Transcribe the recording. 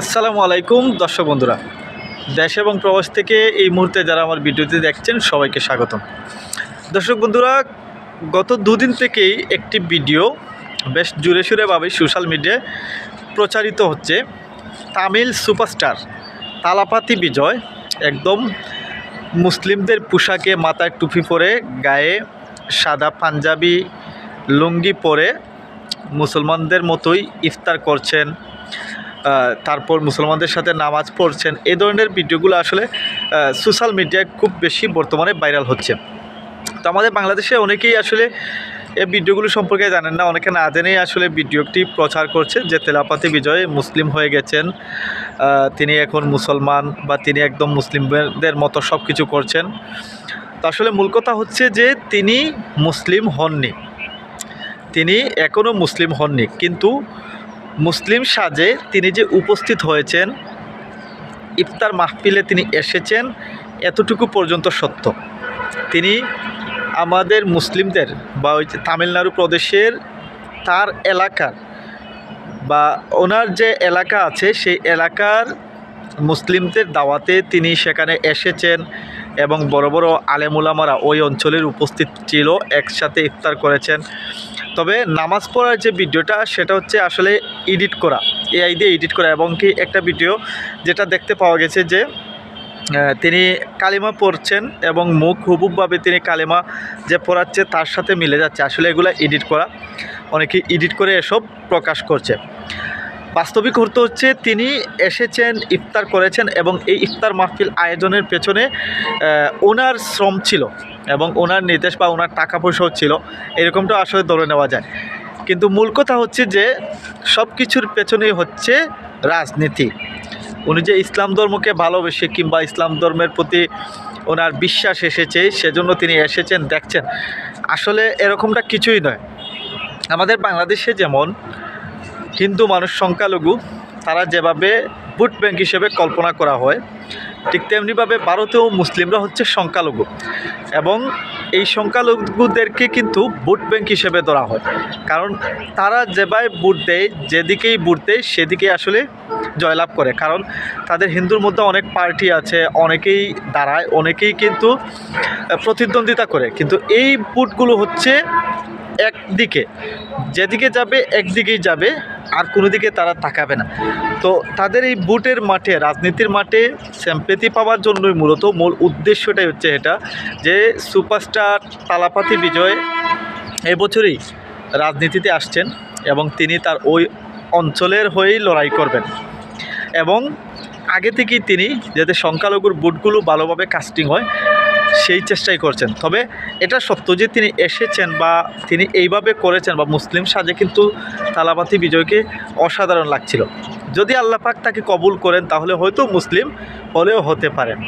আসসালামু আলাইকুম, দর্শক বন্ধুরা। দেশ এবং প্রবাস থেকে এই মুহূর্তে যারা আমার ভিডিওতে দেখছেন, সবাইকে স্বাগতম। দর্শক বন্ধুরা, গত দুদিন থেকেই একটি ভিডিও বেশ জুড়ে সুরেভাবে সোশ্যাল মিডিয়ায় প্রচারিত হচ্ছে। তামিল সুপারস্টার তালাপাতি বিজয় একদম মুসলিমদের পোশাকে মাথায় টুপি পরে, গায়ে সাদা পাঞ্জাবি, লুঙ্গি পরে মুসলমানদের মতোই ইফতার করছেন তারপর মুসলমানদের সাথে নামাজ পড়ছেন। এ ধরনের ভিডিওগুলো আসলে সোশ্যাল মিডিয়ায় খুব বেশি বর্তমানে ভাইরাল হচ্ছে। তো আমাদের বাংলাদেশে অনেকেই আসলে এই ভিডিওগুলো সম্পর্কে জানেন না, অনেকে না জেনেই আসলে ভিডিওটি প্রচার করছে যে তেলাপাতি বিজয় মুসলিম হয়ে গেছেন। তিনি এখন মুসলমান বা তিনি একদম মুসলিমদের মতো সব কিছু করছেন। তো আসলে মূল কথা হচ্ছে যে তিনি মুসলিম হননি। তিনি এখনও মুসলিম হননি। কিন্তু মুসলিম সাজে তিনি যে উপস্থিত হয়েছেন, ইফতার মাহফিলে তিনি এসেছেন, এতটুকু পর্যন্ত সত্য। তিনি আমাদের মুসলিমদের বা ওই তামিলনাড়ু প্রদেশের তার এলাকার বা ওনার যে এলাকা আছে, সেই এলাকার মুসলিমদের দাওয়াতে তিনি সেখানে এসেছেন এবং বড় বড় আলেমুলামারা ওই অঞ্চলের উপস্থিত ছিল, একসাথে ইফতার করেছেন। তবে নামাজ পড়ার যে ভিডিওটা, সেটা হচ্ছে আসলে এডিট করা, এআই দিয়ে এডিট করা এবং কি একটা ভিডিও যেটা দেখতে পাওয়া গেছে যে তিনি কালিমা পড়ছেন এবং মুখ হুবুবভাবে তিনি কালিমা যে পড়াচ্ছে তার সাথে মিলে যাচ্ছে। আসলে এগুলো এডিট করা, অনেকে এডিট করে এসব প্রকাশ করছে। বাস্তবিক অর্থ হচ্ছে তিনি এসেছেন, ইফতার করেছেন এবং এই ইফতার মাহফিল আয়োজনের পেছনে ওনার শ্রম ছিল। এবং ওনার নির্দেশ বা ওনার টাকা পয়সাও ছিল। এরকমটা আসলে ধরে নেওয়া যায়। কিন্তু মূল কথা হচ্ছে যে, সব কিছুর পেছনেই হচ্ছে রাজনীতি। উনি যে ইসলাম ধর্মকে ভালোবেসে কিংবা ইসলাম ধর্মের প্রতি ওনার বিশ্বাস এসেছে, সেজন্য তিনি এসেছেন, দেখছেন। আসলে এরকমটা কিছুই নয়। আমাদের বাংলাদেশে যেমন হিন্দু মানুষ সংখ্যালঘু, তারা যেভাবে ভোট ব্যাংক হিসেবে কল্পনা করা হয় ঠিক তেমনিভাবে ভারতেও মুসলিমরা হচ্ছে সংখ্যালঘু। এবং এই সংখ্যালঘুদেরকে কিন্তু ভোট ব্যাংক হিসেবে ধরা হয়। কারণ তারা যেভাবে ভোট দেয়, যেদিকেই ভোট দেয়, সেদিকেই আসলে জয়লাভ করে। কারণ তাদের হিন্দুর মধ্যে অনেক পার্টি আছে, অনেকেই দাঁড়ায়, অনেকেই কিন্তু প্রতিদ্বন্দ্বিতা করে। কিন্তু এই ভোটগুলো হচ্ছে একদিকে। যেদিকে যাবে, একদিকেই যাবে। আর কোনো দিকে তারা তাকাবে না। তো তাদের এই বুটের মাঠে, রাজনীতির মাঠে স্যাম্পেতি পাওয়ার জন্যই মূলত মূল উদ্দেশ্যটাই হচ্ছে এটা যে সুপারস্টার তালাপাতি বিজয় এবছরই রাজনীতিতে আসছেন এবং তিনি তার ওই অঞ্চলের হয়েই লড়াই করবেন। এবং আগে থেকেই তিনি যাতে সংখ্যালঘুর বুটগুলো ভালোভাবে কাস্টিং হয় সেই চেষ্টাই করছেন। তবে এটা সত্য যে তিনি এসেছেন বা তিনি এইভাবে করেছেন বা মুসলিম সাজে কিন্তু তালাবাতি বিজয়কে অসাধারণ লাগছিল। যদি আল্লাহ পাক তাকে কবুল করেন তাহলে হয়তো মুসলিম হলেও হতে পারেন।